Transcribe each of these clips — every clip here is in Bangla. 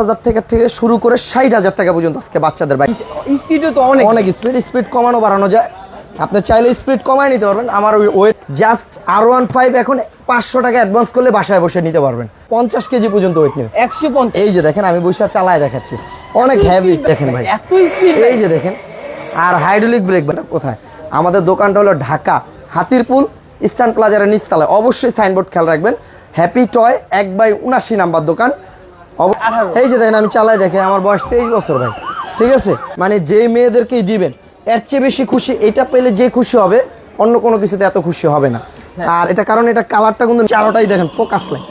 হাজার টাকা থেকে শুরু করে ষাট হাজার টাকা পর্যন্ত আজকে বাচ্চাদের বাইক। স্পিডও তো অনেক। অনেক স্পিড স্পিড কমানো বাড়ানো যায়। আপনি চাইলে স্পিড কমায় নিতে পারবেন। আমার ওই weight just R one five এখন পাঁচশো টাকা অ্যাডভান্স করলে বাসায় বসে নিতে পারবেন। পঞ্চাশ কেজি পর্যন্ত ওয়েট নেবে একশো পঞ্চাশ। এই যে দেখেন আমি বৈশাখ চালায় দেখাচ্ছি। অনেক হ্যাভি দেখেন ভাই। এই যে দেখেন আর হাইড্রোলিক ব্রেক কোথায়? আমাদের দোকানটা হলো ঢাকা হাতিরপুল ইস্টার্ন প্লাজারের নিচতলায়। অবশ্যই সাইনবোর্ড খেয়াল রাখবেন। হ্যাপি টয় এক বাই উনাশি নাম্বার দোকান। এই যে দেখেন আমি চালাই দেখে আমার বয়স তেইশ বছর ভাই। ঠিক আছে? মানে যে মেয়েদেরকেই দিবেন এর চেয়ে বেশি খুশি এটা পেলে যে খুশি হবে অন্য কোনো কিছুতে এত খুশি হবে না। আর এটা কারণ এটা কালারটা কিন্তু চারোটাই দেখেন ফোকাস লাইট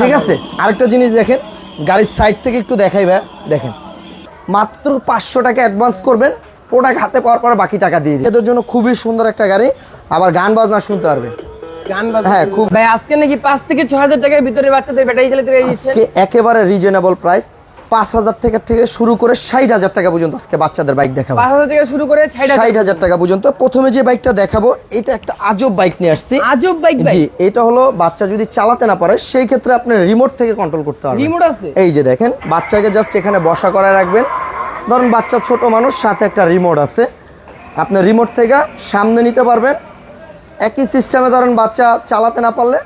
ঠিক আছে? আরেকটা জিনিস দেখেন গাড়ির সাইড থেকে একটু দেখাই ভাই দেখেন। মাত্র পাঁচশো টাকা অ্যাডভান্স করবেন প্রোডাক্ট হাতে পাওয়ার পরে বাকি টাকা দিয়ে দিই এদের জন্য খুবই সুন্দর একটা গাড়ি আবার গান বাজনা শুনতে পারবে হ্যাঁ। খুব- ভাই আজকে নাকি পাঁচ থেকে ছ হাজার টাকার ভিতরে বাচ্চাদের ব্যাটারি চালিত গাড়ি দিচ্ছেন আজকে একেবারে রিজনেবল প্রাইস পাঁচ হাজার টাকা থেকে শুরু করে ষাট হাজার টাকা পর্যন্ত আজকে বাচ্চাদের বাইক দেখাবো। পাঁচ হাজার থেকে শুরু করে ষাট হাজার টাকা পর্যন্ত। প্রথমে যে বাইকটা দেখাবো এটা একটা আজব বাইক নিয়ে আসছি। আজব বাইক জি এটা হলো বাচ্চা যদি চালাতে না পারে সেই ক্ষেত্রে আপনি রিমোট থেকে কন্ট্রোল করতে পারবেন। রিমোট আছে? এই যে দেখেন বাচ্চাকে জাস্ট এখানে বসা করায় রাখবেন। ধরুন বাচ্চা ছোট মানুষ সাথে একটা রিমোট আছে। আপনি রিমোট থেকে সামনে নিতে পারবেন। একই সিস্টেমে ধরেন বাচ্চা চালাতে না পারলে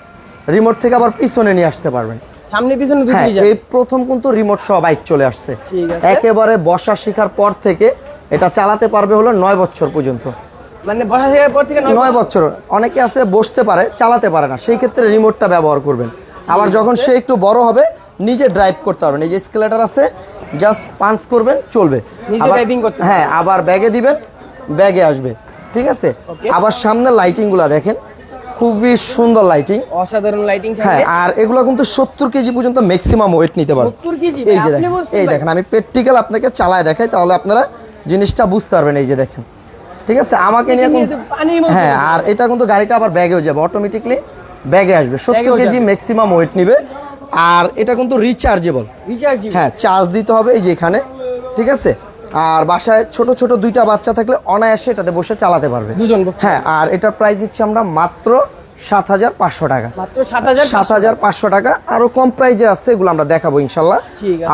রিমোট থেকে আবার পিছনে নিয়ে আসতে পারবেন। সামনে পিছনে হ্যাঁ এই প্রথম কিন্তু রিমোট সহ বাইক চলে আসছে। একেবারে বসা শেখার পর থেকে এটা চালাতে পারবে হলো নয় বছর পর্যন্ত। মানে বসা থেকে পর থেকে নয় বছর। অনেকে আছে বসতে পারে চালাতে পারে না। সেই ক্ষেত্রে রিমোটটা ব্যবহার করবেন। আবার যখন সে একটু বড় হবে নিজে ড্রাইভ করতে পারবেন। এই যে স্কেলেটার আছে জাস্ট পাঞ্চ করবেন চলবে। হ্যাঁ আবার ব্যাগে দিবেন ব্যাগে আসবে। ঠিক আছে? আবার সামনে লাইটিংগুলা দেখেন। খুবই সুন্দর লাইটিং অসাধারণ লাইটিং হ্যাঁ আর এগুলো কিন্তু সত্তর কেজি পর্যন্ত ম্যাক্সিমাম ওয়েট নিতে পারবে। 70 কেজি? এই যে দেখেন এই দেখেন আমি প্র্যাকটিক্যাল আপনাকে চালায় দেখাই তাহলে আপনারা জিনিসটা বুঝতে পারবেন এই যে দেখেন। ঠিক আছে? আমাকে নিয়ে হ্যাঁ আর এটা কিন্তু গাড়িটা আবার ব্যাগেও যাবে অটোমেটিকলি ব্যাগে আসবে। সত্তর কেজি ম্যাক্সিমাম ওয়েট নিবে। আর এটা কিন্তু রিচার্জেবল রিচার্জ হ্যাঁ চার্জ দিতে হবে এই যে এখানে। ঠিক আছে? আর বাসায় ছোট ছোট দুইটা বাচ্চা থাকলে অনায়াসে এটাতে বসে চালাতে পারবে। দুজন হ্যাঁ আর এটার প্রাইস দিচ্ছি আমরা মাত্র সাত হাজার পাঁচশো টাকা। সাত হাজার পাঁচশো টাকা। আরও কম প্রাইজে আছে এগুলো আমরা দেখাবো ইনশাল্লাহ।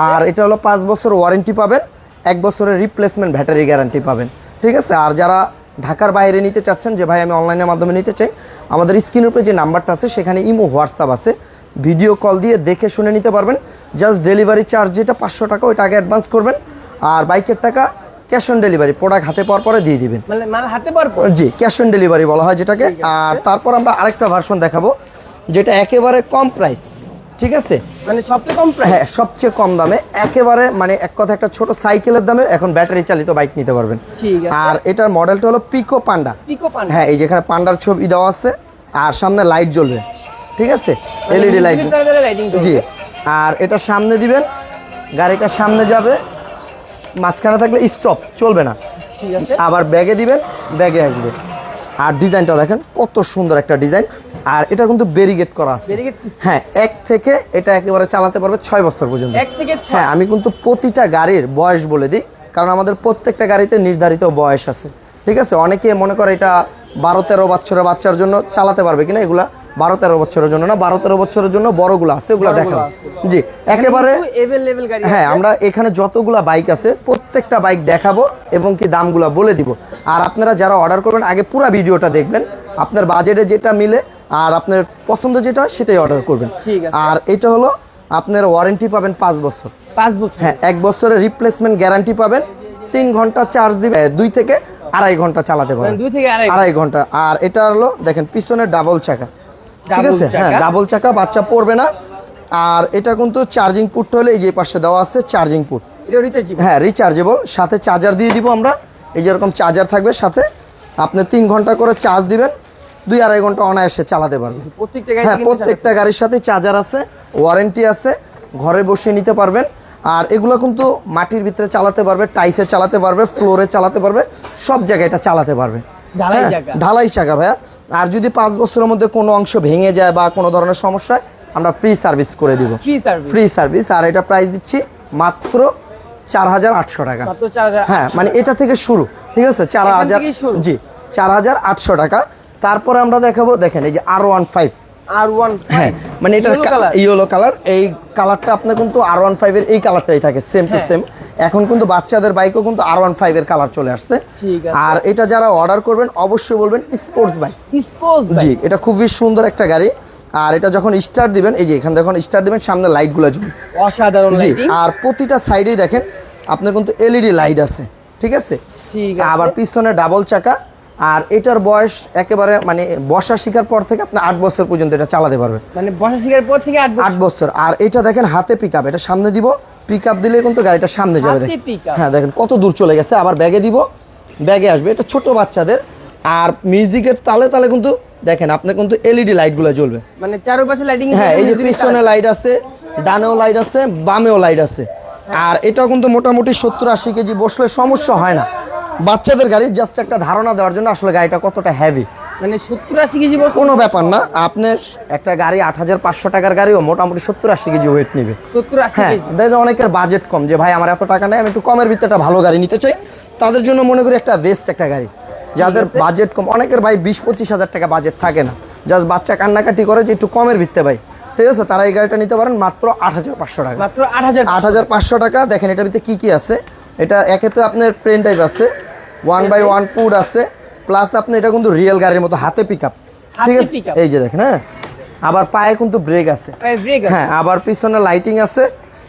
আর এটা হলো পাঁচ বছর ওয়ারেন্টি পাবেন এক বছরের রিপ্লেসমেন্ট ব্যাটারি গ্যারান্টি পাবেন। ঠিক আছে? আর যারা ঢাকার বাইরে নিতে চাচ্ছেন যে ভাই আমি অনলাইনের মাধ্যমে নিতে চাই আমাদের স্ক্রিনের উপরে যে নাম্বারটা আছে সেখানে ইমো হোয়াটসঅ্যাপ আছে। ভিডিও কল দিয়ে দেখে শুনে নিতে পারবেন। জাস্ট ডেলিভারি চার্জ যেটা পাঁচশো টাকা ওইটা আগে অ্যাডভান্স করবেন। আর বাইকের টাকা ক্যাশ অন ডেলিভারি প্রোডাক্ট হাতে পাওয়ার পরে দিয়ে দিবেন। মানে মানে হাতে পারব জি ক্যাশ অন ডেলিভারি বলা হয় যেটাকে। আর তারপর আমরা আরেকটা ভার্সন দেখাবো যেটা একেবারে কম প্রাইস ঠিক আছে? মানে সবচেয়ে কম হ্যাঁ সবচেয়ে কম দামে। একেবারে মানে এক কথা একটা ছোট সাইকেলের দামে এখন ব্যাটারি চালিত বাইক নিতে পারবেন। আর এটার মডেলটা হলো পিকো পান্ডা পিকো পান হ্যাঁ এই যেখানে পান্ডার ছবি দেওয়া আছে আর সামনে লাইট জ্বলবে ঠিক আছে? মানে এলইডি লাইট লাইটিং জি। আর এটা সামনে দিবেন গাড়িটা সামনে যাবে মাঝখানে থাকলে স্টপ চলবে না। ঠিক আছে। আবার ব্যাগে দিবেন ব্যাগে আসবে। আর ডিজাইনটা দেখেন কত সুন্দর একটা ডিজাইন। আর এটা কিন্তু ব্যারিগেট করা আছে। হ্যাঁ এক থেকে এটা একেবারে চালাতে পারবে ছয় বছর পর্যন্ত। হ্যাঁ আমি কিন্তু প্রতিটা গাড়ির বয়স বলে দিই কারণ আমাদের প্রত্যেকটা গাড়িতে নির্ধারিত বয়স আছে। ঠিক আছে? অনেকে মনে করে এটা বারো তেরো বছরের বাচ্চার জন্য চালাতে পারবে কিনা এগুলা? বারো তেরো বছরের জন্য না বারো তেরো বছরের জন্য বড়গুলো আছে বড়গুলো দেখাবো জি একেবারে হ্যাঁ আমরা এখানে যতগুলা বাইক আছে প্রত্যেকটা বাইক দেখাবো এবং কি দামগুলো বলে দিব। আর আপনারা যারা অর্ডার করবেন আগে পুরো ভিডিওটা দেখবেন আপনার বাজেটে যেটা মিলে আর আপনার পছন্দ যেটা হয় সেটাই অর্ডার করবেন। আর এটা হলো আপনার ওয়ারেন্টি পাবেন পাঁচ বছর। পাঁচ বছর। হ্যাঁ এক বছরের রিপ্লেসমেন্ট গ্যারান্টি পাবেন তিন ঘণ্টা চার্জ দিবে দুই থেকে আড়াই ঘণ্টা চালাতে পারবেন। মানে দুই থেকে আড়াই ঘণ্টা। আর এটা হলো দেখেন পিছনে ডাবল চাকা। ঠিক আছে? হ্যাঁ ডাবল চাকা বাচ্চা পড়বে না। আর এটা কিন্তু চার্জিং পুট হলে এই যে পাশে দেওয়া আছে চার্জিং পুট হ্যাঁ রিচার্জেবল সাথে চার্জার দিয়ে দিব আমরা। এই যেরকম চার্জার থাকবে সাথে। আপনি তিন ঘণ্টা করে চার্জ দিবেন। দুই আড়াই ঘণ্টা অনায়াসে চালাতে পারবেন। প্রত্যেকটা গাড়ি হ্যাঁ প্রত্যেকটা গাড়ির সাথে চার্জার আছে ওয়ারেন্টি আছে। ঘরে বসে নিতে পারবেন। আর এগুলো কিন্তু মাটির ভিতরে চালাতে পারবে টাইসে চালাতে পারবে ফ্লোরে চালাতে পারবে। সব জায়গায় এটা চালাতে পারবে। ঢালাই হ্যাঁ, চাকা। ভাইয়া। আর যদি পাঁচ বছরের মধ্যে কোনো অংশ ভেঙে যায় বা কোনো ধরনের সমস্যা হয়, আমরা ফ্রি সার্ভিস করে দিব। ফ্রি সার্ভিস আর এটা প্রাইস দিচ্ছি মাত্র চার হাজার আটশো টাকা। হ্যাঁ মানে এটা থেকে শুরু ঠিক আছে? চার হাজার জি চার হাজার আটশো টাকা। তারপরে আমরা দেখাবো দেখেন এই যে R one five. R one হ্যাঁ মানে এটা ইয়েলো কালার এই কালারটা আপনার কিন্তু আর ওয়ান ফাইভের এই কালারটাই থাকে সেম টু। সেম এখন কিন্তু বাচ্চাদের বাইকও কিন্তু আর ওয়ান ফাইভের কালার চলে আসছে। আর এটা যারা অর্ডার করবেন অবশ্যই বলবেন স্পোর্টস বাইক স্পোজ জি এটা খুবই সুন্দর একটা গাড়ি। আর এটা যখন স্টার্ট দিবেন এই যে এখানে যখন স্টার্ট দিবেন সামনে লাইটগুলো জ্বলবে। অসাধারণ জি আর প্রতিটা সাইডেই দেখেন আপনার কিন্তু এলইডি লাইট আছে ঠিক আছে? ঠিক আছে। আবার পিছনে ডাবল চাকা। আর এটার বয়স একেবারে মানে বসা শিকার পর থেকে আপনি আট বছর পর্যন্ত এটা চালাতে পারবেন। মানে বসা শিকার পর থেকে আট বছর। আর এটা দেখেন হাতে পিক এটা সামনে দিব। পিক আপ দিলে কিন্তু গাড়িটা সামনে যাবে? হ্যাঁ দেখেন কত দূর চলে গেছে। আবার ব্যাগে দিব। ব্যাগে আসবে। এটা ছোট বাচ্চাদের। আর মিউজিকের তালে তালে কিন্তু দেখেন আপনি কিন্তু এলইডি লাইটগুলো জ্বলবে। মানে চারপাশে লাইটিং হ্যাঁ এই যে পিছনে লাইট আছে ডানেও লাইট আছে বামেও লাইট আছে। আর এটাও কিন্তু মোটামুটি সত্তর আশি কেজি বসলে সমস্যা হয় না। বাচ্চাদের গাড়ি জাস্ট একটা ধারণা দেওয়ার জন্য আসলে গাড়িটা কতটা হেভি মানে সত্তর আশি কেজি বছর কোনো ব্যাপার না আপনার একটা গাড়ি আট হাজার পাঁচশো টাকার গাড়িও মোটামুটি সত্তর আশি কেজি ওয়েট নেবে। সত্তর আশি হ্যাঁ কেজি? অনেকের বাজেট কম যে ভাই আমার এত টাকা নেই আমি একটু কমের ভিতরে একটা ভালো গাড়ি নিতে চাই। তাদের জন্য মনে করি একটা বেস্ট একটা গাড়ি। যাদের বাজেট কম অনেকের ভাই বিশ পঁচিশ হাজার টাকা বাজেট থাকে না। জাস্ট বাচ্চা কান্নাকাটি করে যে একটু কমের ভিত্তে ভাই। ঠিক আছে তারা এই গাড়িটা নিতে পারেন মাত্র আট হাজার পাঁচশো টাকা। মাত্র আট হাজার আট হাজার পাঁচশো টাকা দেখেন এটার ভিতরে কী কী আছে? এটা একে তো আপনার প্লেন টাইপ আছে ওয়ান বাই ওয়ান পুড আছে প্লাস আপনি এটা কিন্তু রিয়েল গাড়ির মতো হাতে পিক আপ ঠিক আছে? এই যে দেখেন হ্যাঁ? আবার পায়ে কিন্তু ব্রেক আছে। হ্যাঁ আবার পিছনে লাইটিং আছে।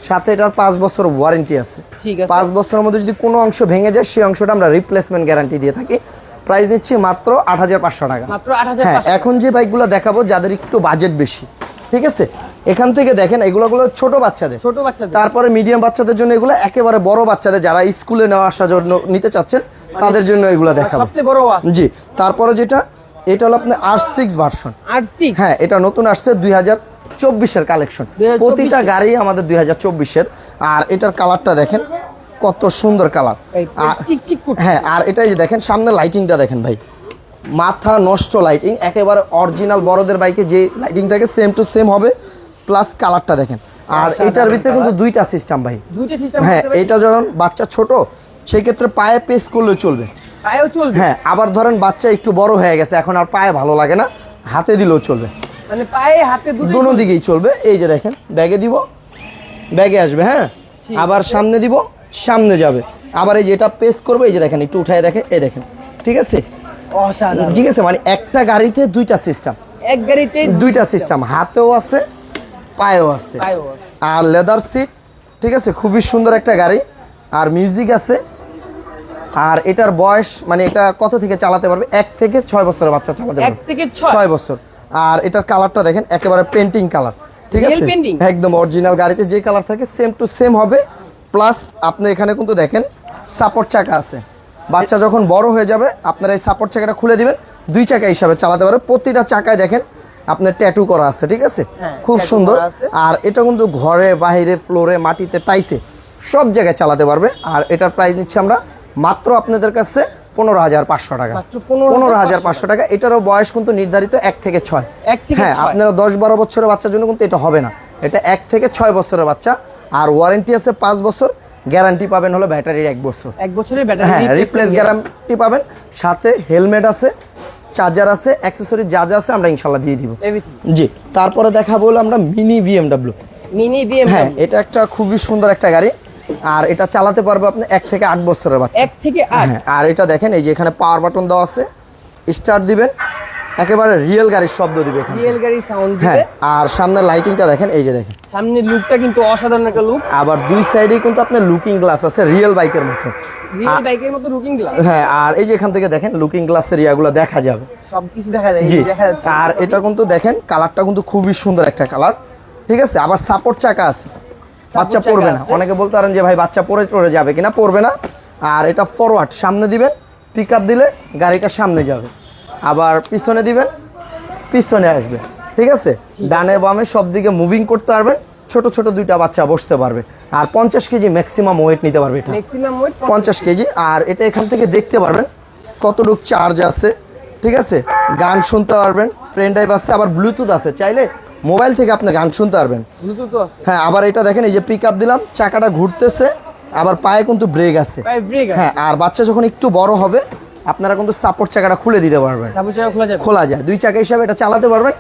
সাথে এটার পাঁচ বছর ওয়ারেন্টি আছে। ঠিক আছে। পাঁচ বছরের মধ্যে যদি কোনো অংশ ভেঙে যায় সেই অংশটা আমরা রিপ্লেসমেন্ট গ্যারান্টি দিয়ে থাকি। প্রাইস দিচ্ছি মাত্র আট হাজার পাঁচশো টাকা। হ্যাঁ এখন যে বাইকগুলো দেখাবো যাদের একটু বাজেট বেশি। ঠিক আছে? এখান থেকে দেখেন এগুলো গুলো ছোট বাচ্চাদের। ছোট বাচ্চাদের। তারপরে মিডিয়াম বাচ্চাদের জন্য এগুলো একেবারে বড় বাচ্চাদের যারা স্কুলে নেওয়া আসার জন্য নিতে চাচ্ছেন মানে তাদের জন্য এগুলো দেখাবো। জি তারপরে যেটা এটা হলো আপনার আর সিক্স ভার্সন সিক্স হ্যাঁ এটা নতুন আসছে দুই হাজার চব্বিশের কালেকশন প্রতিটা গাড়ি আমাদের দুই হাজার চব্বিশের। আর এটার কালারটা দেখেন কত সুন্দর কালার হ্যাঁ আর এটাই যে দেখেন সামনে লাইটিংটা দেখেন ভাই। মাথা নষ্ট লাইটিং একেবারে অরিজিনাল বড়দের বাইকে যে লাইটিং থাকে সেম টু সেম হবে। প্লাস কালারটা দেখেন। আর এটার ভিতরে কিন্তু দুইটা সিস্টেম ভাই। দুইটা সিস্টেম হ্যাঁ এটা যখন বাচ্চা ছোট সেই ক্ষেত্রে পায়ে পেস করলে চলবে। পায়েও চলবে? হ্যাঁ আবার ধরেন বাচ্চা একটু বড় হয়ে গেছে এখন আর পায়ে ভালো লাগে না হাতে দিলেও চলবে। মানে পায়ে হাতে দুটো দিকেই চলবে। এই যে দেখেন ব্যাগে দিব ব্যাগে আসবে হ্যাঁ? আবার সামনে দিব সামনে যাবে। আবার এই যে এটা পেস করবে এই যে দেখেন একটু উঠায় দেখে এই দেখেন ঠিক আছে? অসাধারণ। ঠিক আছে মানে একটা গাড়িতে দুইটা সিস্টেম এক গাড়িতে দুইটা সিস্টেম হাতেও আছে পায়েও আছে। আর লেদার সিট ঠিক আছে খুবই সুন্দর একটা গাড়ি। আর মিউজিক আছে। আর এটার বয়স মানে এটা কত থেকে চালাতে পারবে? এক থেকে ছয় বছরের বাচ্চা চালাতে এক পারবে। থেকে ছয়। বছর। আর এটার কালারটা দেখেন একেবারে পেন্টিং কালার ঠিক আছে? একদম অরিজিনাল গাড়িতে যে কালার থাকে সেম টু সেম হবে। প্লাস আপনি এখানে কিন্তু দেখেন সাপোর্ট চাকা আছে। বাচ্চা যখন বড় হয়ে যাবে আপনারা এই সাপোর্ট চাকাটা খুলে দিবেন। দুই চাকা হিসাবে চালাতে পারবে। প্রতিটা চাকায় দেখেন আপনার ট্যাটু করা আছে ঠিক আছে? হ্যাঁ, খুব সুন্দর। আর এটা কিন্তু ঘরে বাইরে ফ্লোরে মাটিতে টাইসে সব জায়গায় চালাতে পারবে। আর এটার প্রাইস নিচ্ছি আমরা মাত্র আপনাদের কাছে পনেরো হাজার পাঁচশো টাকা। পনেরো হাজার পাঁচশো। টাকা। এটারও বয়স কিন্তু নির্ধারিত এক থেকে ছয়। হ্যাঁ আপনারা দশ বারো বছরের বাচ্চার জন্য কিন্তু এটা হবে না। এটা এক থেকে ছয় বছরের বাচ্চা। আর ওয়ারেন্টি আছে পাঁচ বছর। গ্যারান্টি পাবেন হলো ব্যাটারির এক বছর। এক বছরের ব্যাটারি হ্যাঁ রিপ্লেস গ্যারান্টি পাবেন। সাথে হেলমেট আছে। চার্জার আছে অ্যাক্সেসরি যা যা আছে আমরা ইনশাল্লাহ দিয়ে দিব। এভরিথিং জি তারপরে দেখা বলল আমরা মিনি বিএমডাব্লিউ মিনি বিএম হ্যাঁ এটা একটা খুবই সুন্দর একটা গাড়ি। আর এটা চালাতে পারব আপনি এক থেকে আট বছরের বাচ্চা। এক থেকে আট? হ্যাঁ আর এটা দেখেন এই যে এখানে পাওয়ার বাটন দেওয়া আছে। স্টার্ট দিবেন। একেবারে রিয়েল গাড়ির শব্দ দিবে এখানে রিয়েল গাড়ি সাউন্ড হ্যাঁ দিবে। আর সামনের লাইটিংটা দেখেন এই যে দেখেন। সামনের লুকটা কিন্তু অসাধারণ একটা লুক আবার দুই সাইডেই কিন্তু আপনার লুকিং গ্লাস আছে রিয়েল বাইকের মতো। রিয়েল বাইকের মতো লুকিং গ্লাস হ্যাঁ আর এই যে এখান থেকে দেখেন লুকিং গ্লাসের ইয়াগুলো দেখা যাবে। সবকিছু দেখা যায় এই জি যে দেখা যাচ্ছে। আর এটা কিন্তু দেখেন কালারটা কিন্তু খুবই সুন্দর একটা কালার ঠিক আছে আবার সাপোর্ট চাকা আছে। বাচ্চা পড়বে না। অনেকে বলতে পারেন যে ভাই বাচ্চা পড়ে পড়ে যাবে কিনা? পড়বে না। আর এটা ফরওয়ার্ড সামনে দিবেন পিক আপ দিলে গাড়িটা সামনে যাবে। আবার পিছনে দিবেন পিছনে আসবে। ঠিক আছে? ডানে বামে সব দিকে মুভিং করতে পারবেন ছোট ছোট দুইটা বাচ্চা বসতে পারবে। আর পঞ্চাশ কেজি ম্যাক্সিমাম ওয়েট নিতে পারবে এটা। পঞ্চাশ কেজি। আর এটা এখান থেকে দেখতে পারবেন কতটুক চার্জ আছে। ঠিক আছে? গান শুনতে পারবেন পেন ড্রাইভ আছে আবার ব্লুটুথ আছে। চাইলে মোবাইল থেকে আপনি গান শুনতে পারবেন। হ্যাঁ আবার এটা দেখেন এই যে পিক আপ দিলাম চাকাটা ঘুরতেছে আবার পায়ে কিন্তু ব্রেক আছে। হ্যাঁ আর বাচ্চা যখন একটু বড় হবে আপনারা কিন্তু সাপোর্ট চাকাটা খুলে দিতে পারবেন। খোলা যায়। দুই চাকা হিসাবে এটা চালাতে পারবেন।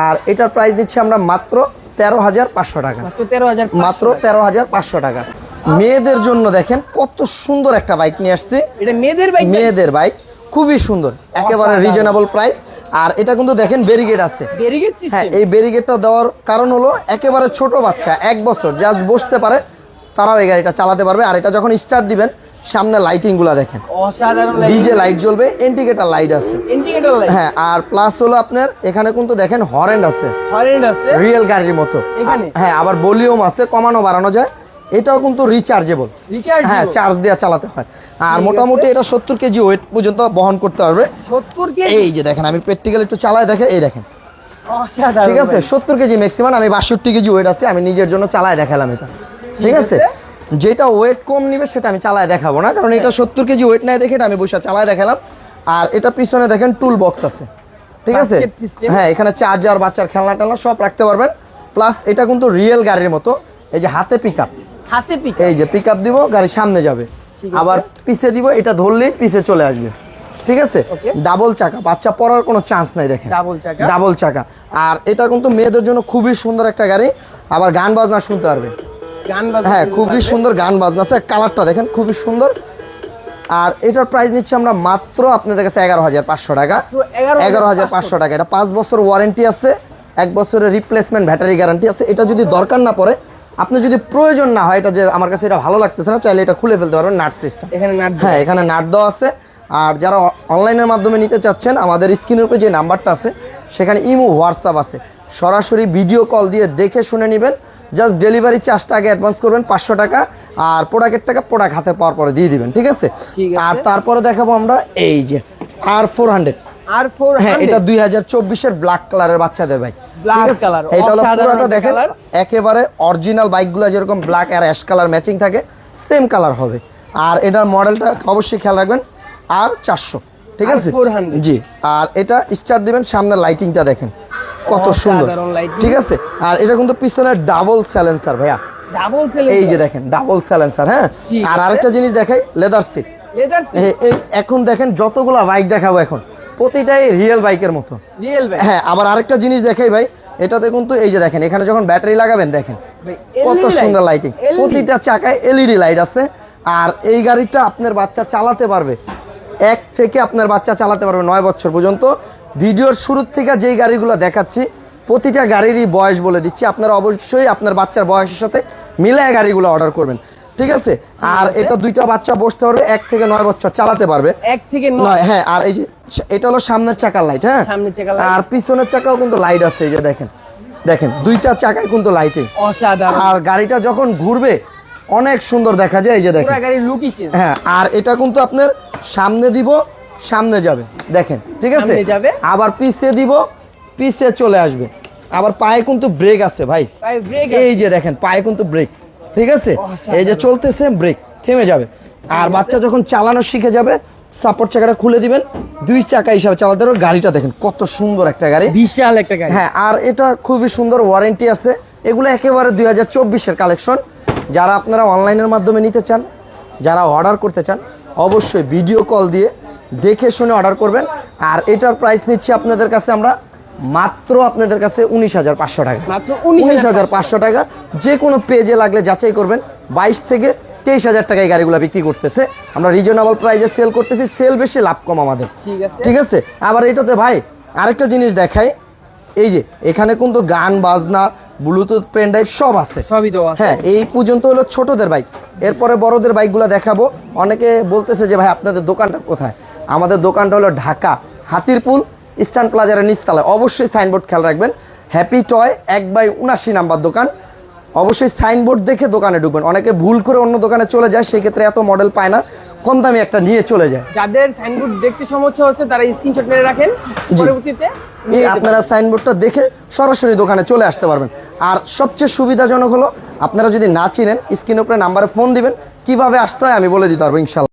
আর এটার প্রাইস দিচ্ছি আমরা মাত্র তেরো হাজার পাঁচশো টাকা। মাত্র তেরো হাজার পাঁচশো টাকা। মেয়েদের জন্য দেখেন কত সুন্দর একটা বাইক নিয়ে আসছি। এটা মেয়েদের বাইক মেয়েদের বাইক খুবই সুন্দর। একেবারে রিজনেবল প্রাইস আর এটা কিন্তু দেখেন ব্যারিগেড আছে। হ্যাঁ এই ব্যারিগেডটা দেওয়ার কারণ হলো একেবারে ছোট বাচ্চা এক বছর জাস্ট বসতে পারে তারাও এই গাড়িটা চালাতে পারবে। আর এটা যখন স্টার্ট দিবেন সামনে লাইটিংগুলা দেখেন। অসাধারণ ডিজে লাইট জ্বলবে ইন্ডিকেটার লাইট আছে। ইন্ডিকেটর লাইট হ্যাঁ আর প্লাস হলো আপনার এখানে কিন্তু দেখেন হরেন্ড আছে। হরেন্ড আছে। রিয়েল গাড়ির মতো। এখানে? হ্যাঁ আবার ভলিউম আছে কমানো বাড়ানো যায়। এটাও কিন্তু রিচার্জেবল হ্যাঁ চার্জ দিয়ে চালাতে হয়। আর মোটামুটি এটা সত্তর কেজি ওয়েট পর্যন্ত বহন করতে পারবে। সত্তর এই যে দেখেন আমি প্র্যাকটিক্যাল একটু চালায় দেখে এই দেখেন। ঠিক আছে সত্তর কেজি ম্যাক্সিমাম আমি বাষট্টি কেজি ওয়েট আছে আমি নিজের জন্য চালায় দেখালাম এটা। ঠিক আছে। যেটা ওয়েট কম নিবে সেটা আমি চালায় দেখাবো না কারণ এটা সত্তর কেজি ওয়েট নাই দেখে এটা আমি বসে চালায় দেখালাম। আর এটা পিছনে দেখেন টুল বক্স আছে ঠিক আছে? হ্যাঁ এখানে চার্জার বাচ্চার খেলনা টেলনা সব রাখতে পারবেন। প্লাস এটা কিন্তু রিয়েল গাড়ির মতো এই যে হাতে পিক আপ হাতে পিক এই যে পিক আপ দিব গাড়ি সামনে যাবে। আবার পিছে দিব এটা ধরলেই পিছে চলে আসবে। ঠিক আছে? ডাবল চাকা বাচ্চা পড়ার কোনো চান্স নাই দেখেন। ডাবল চাকা। ডাবল চাকা। আর এটা কিন্তু মেয়েদের জন্য খুবই সুন্দর একটা গাড়ি। আবার গান বাজনা শুনতে পারবে হ্যাঁ খুবই। সুন্দর গান বাজনা আছে। কালারটা দেখেন খুবই সুন্দর। আর এটার প্রাইস নিচ্ছি আমরা মাত্র আপনাদের কাছে এগারো হাজার পাঁচশো টাকা। এগারো হাজার পাঁচশো টাকা। এটা পাঁচ বছর ওয়ারেন্টি আছে এক বছরের রিপ্লেসমেন্ট ব্যাটারি গ্যারান্টি আছে। এটা যদি দরকার না পড়ে আপনি যদি প্রয়োজন না হয় এটা যে আমার কাছে এটা ভালো লাগতেছে না চাইলে এটা খুলে ফেলতে পারবেন নাট সিস্টেম এখানে নাট হ্যাঁ এখানে নাট দেওয়া আছে। আর যারা অনলাইনের মাধ্যমে নিতে চাচ্ছেন আমাদের স্ক্রিনের উপরে যে নাম্বারটা আছে সেখানে ইমো হোয়াটসঅ্যাপ আছে। সরাসরি ভিডিও কল দিয়ে দেখে শুনে নেবেন। জাস্ট ডেলিভারি চার্জটা আগে অ্যাডভান্স করবেন পাঁচশো টাকা আর প্রোডাক্টের টাকা প্রোডাক্ট হাতে পাওয়ার পরে দিয়ে দিবেন ঠিক আছে? আর তারপরে দেখাবো আমরা এই যে R four hundred R four হ্যাঁ এটা দুই হাজার চব্বিশের ব্ল্যাক কালারের বাচ্চাদের বাইক এটা হলো অসাধারণ পুরোটা একটা দেখেন একেবারে অরিজিনাল বাইকগুলো যেরকম ব্ল্যাক আর অ্যাশ কালার ম্যাচিং থাকে সেম কালার হবে। আর এটার মডেলটা অবশ্যই খেয়াল রাখবেন আর চারশো ঠিক আছে? জি আর এটা দিবেন সামনের লাইটিংটা দেখেন। কত সুন্দর। ঠিক আছে? আর এটা কিন্তু পিছনে ডাবল স্যালেন্সার ভাইয়া। ডাবল এই যে দেখেন ডাবল স্যালেন্সার হ্যাঁ? আর আরেকটা জিনিস দেখাই লেদার সিট এই এখন দেখেন যতগুলা বাইক দেখাবো এখন প্রতিটাই রিয়েল বাইকের মতো। রিয়েল ভাই হ্যাঁ আবার আরেকটা জিনিস দেখাই ভাই এটাতে কিন্তু এই যে দেখেন এখানে যখন ব্যাটারি লাগাবেন দেখেন। কত সুন্দর লাইটিং প্রতিটা চাকায় এলইডি লাইট আছে। আর এই গাড়িটা আপনার বাচ্চা চালাতে পারবে। এক থেকে আপনার বাচ্চা চালাতে পারবে নয় বছর পর্যন্ত। ভিডিওর শুরুর থেকে যেই গাড়িগুলো দেখাচ্ছি প্রতিটা গাড়িরই বয়স বলে দিচ্ছি। আপনারা অবশ্যই আপনার বাচ্চার বয়সের সাথে মিলায় গাড়িগুলো অর্ডার করবেন। ঠিক আছে? আর এটা দুইটা বাচ্চা বসতে পারবে এক থেকে নয় বছর চালাতে পারবে। এক থেকে নয়। হ্যাঁ আর এই যে এটা হলো সামনের চাকার লাইট হ্যাঁ। আর পিছনের চাকাও কিন্তু লাইট আছে এই যে দেখেন। দেখেন দুইটা চাকায় কিন্তু লাইটিং অসাধারণ। আর গাড়িটা যখন ঘুরবে অনেক সুন্দর দেখা যায় এই যে দেখেন। হ্যাঁ আর এটা কিন্তু আপনার সামনে দিব সামনে যাবে দেখেন ঠিক আছে? যাবে। আবার পিছে দিব পিছে চলে আসবে। আবার পায়ে কিন্তু ব্রেক আছে ভাই। এই যে দেখেন পায়ে কিন্তু ব্রেক ঠিক আছে? এই যে চলতেছে ব্রেক থেমে যাবে। আর বাচ্চা যখন চালানো শিখে যাবে সাপোর্ট চাকাটা খুলে দিবেন। দুই চাকা হিসাবে চালাতে গাড়িটা দেখেন কত সুন্দর একটা গাড়ি। বিশাল একটা গাড়ি। হ্যাঁ আর এটা খুবই সুন্দর ওয়ারেন্টি আছে। এগুলো একেবারে দুই হাজার চব্বিশের কালেকশন যারা আপনারা অনলাইনের মাধ্যমে নিতে চান যারা অর্ডার করতে চান অবশ্যই ভিডিও কল দিয়ে দেখে শুনে অর্ডার করবেন। আর এটার প্রাইস নিচ্ছি আপনাদের কাছে আমরা মাত্র আপনাদের কাছে উনিশ হাজার পাঁচশো টাকা। মাত্র উনিশ হাজার পাঁচশো টাকা। যে কোনো পেজে লাগলে যাচাই করবেন। বাইশ থেকে তেইশ হাজার টাকায় গাড়িগুলো বিক্রি করতেছে। আমরা রিজনেবল প্রাইসে সেল করতেছি। সেল বেশি লাভ কম আমাদের। ঠিক আছে। আবার এটাতে ভাই আরেকটা জিনিস দেখাই। এই যে এখানে কিন্তু গান বাজনা ব্লুটুথ পেন ড্রাইভ সব আছে। সবই তো হ্যাঁ এই পর্যন্ত হলো ছোটদের বাইক এরপরে বড়দের বাইকগুলো দেখাবো। অনেকে বলতেছে যে ভাই আপনাদের দোকানটা কোথায়? আমাদের দোকানটা হলো ঢাকা হাতিরপুল ইস্টার্ন প্লাজারের নিচতলায়। অবশ্যই সাইনবোর্ড খেয়াল রাখবেন। হ্যাপি টয় এক বাই উনাশি নাম্বার দোকান। অবশ্যই সাইনবোর্ড দেখে দোকানে ঢুকবেন। অনেকে ভুল করে অন্য দোকানে চলে যায় সেই ক্ষেত্রে এত মডেল পায় না। কম দামি একটা নিয়ে চলে যায়। যাদের সাইনবোর্ড দেখতে সমস্যা হচ্ছে তারা স্ক্রিনশট মেরে রাখেন। পরবর্তীতে এই আপনারা সাইনবোর্ডটা দেখে সরাসরি দোকানে চলে আসতে পারবেন। আর সবচেয়ে সুবিধাজনক হলো আপনারা যদি না চিনেন স্ক্রিন উপরে নাম্বারে ফোন দিবেন। কীভাবে আসতে হয় আমি বলে দিতে পারব ইনশাল্লাহ।